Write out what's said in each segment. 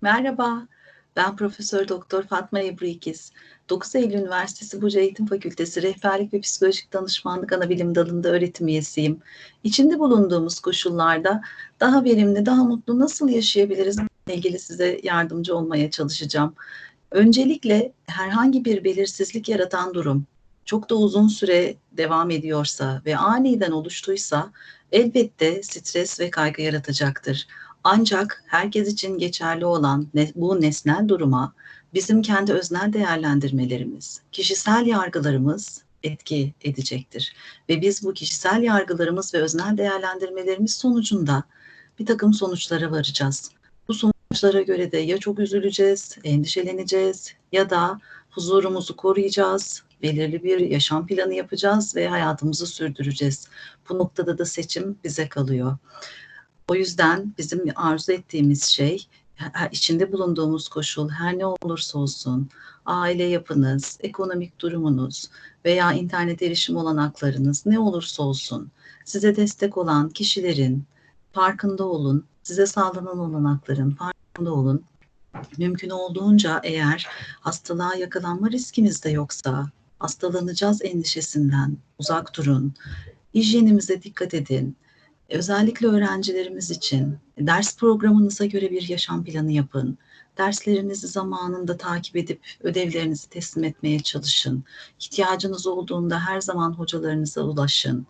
Merhaba, ben Profesör Doktor Fatma Ebru İkiz. 9 Eylül Üniversitesi Buca Eğitim Fakültesi Rehberlik ve Psikolojik Danışmanlık Anabilim Dalı'nda öğretim üyesiyim. İçinde bulunduğumuz koşullarda daha verimli, daha mutlu nasıl yaşayabiliriz ilgili size yardımcı olmaya çalışacağım. Öncelikle herhangi bir belirsizlik yaratan durum çok da uzun süre devam ediyorsa ve aniden oluştuysa elbette stres ve kaygı yaratacaktır. Ancak herkes için geçerli olan bu nesnel duruma bizim kendi öznel değerlendirmelerimiz, kişisel yargılarımız etki edecektir. Ve biz bu kişisel yargılarımız ve öznel değerlendirmelerimiz sonucunda bir takım sonuçlara varacağız. Bu sonuçlara göre de ya çok üzüleceğiz, endişeleneceğiz ya da huzurumuzu koruyacağız, belirli bir yaşam planı yapacağız ve hayatımızı sürdüreceğiz. Bu noktada da seçim bize kalıyor. O yüzden bizim arzu ettiğimiz şey içinde bulunduğumuz koşul her ne olursa olsun aile yapınız, ekonomik durumunuz veya internet erişim olanaklarınız ne olursa olsun size destek olan kişilerin farkında olun, size sağlanan olanakların farkında olun. Mümkün olduğunca eğer hastalığa yakalanma riskiniz de yoksa hastalanacağız endişesinden uzak durun. Hijyenimize dikkat edin Özellikle öğrencilerimiz için ders programınıza göre bir yaşam planı yapın. Derslerinizi zamanında takip edip ödevlerinizi teslim etmeye çalışın. İhtiyacınız olduğunda her zaman hocalarınıza ulaşın.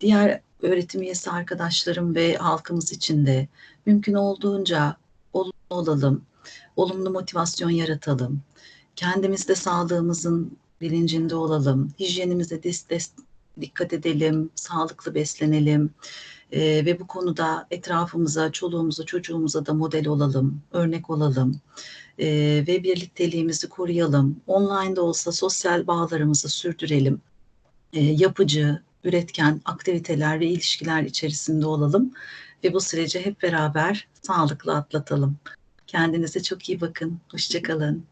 Diğer öğretim üyesi arkadaşlarım ve halkımız için de mümkün olduğunca olumlu olalım, olumlu motivasyon yaratalım. Kendimizde sağlığımızın bilincinde olalım, hijyenimize dikkat edelim, sağlıklı beslenelim e, ve bu konuda etrafımıza, çoluğumuza, çocuğumuza da model olalım, örnek olalım e, ve birlikteliğimizi koruyalım. Online de olsa sosyal bağlarımızı sürdürelim. E, yapıcı, üretken aktiviteler ve ilişkiler içerisinde olalım ve bu süreci hep beraber sağlıklı atlatalım. Kendinize çok iyi bakın. Hoşçakalın.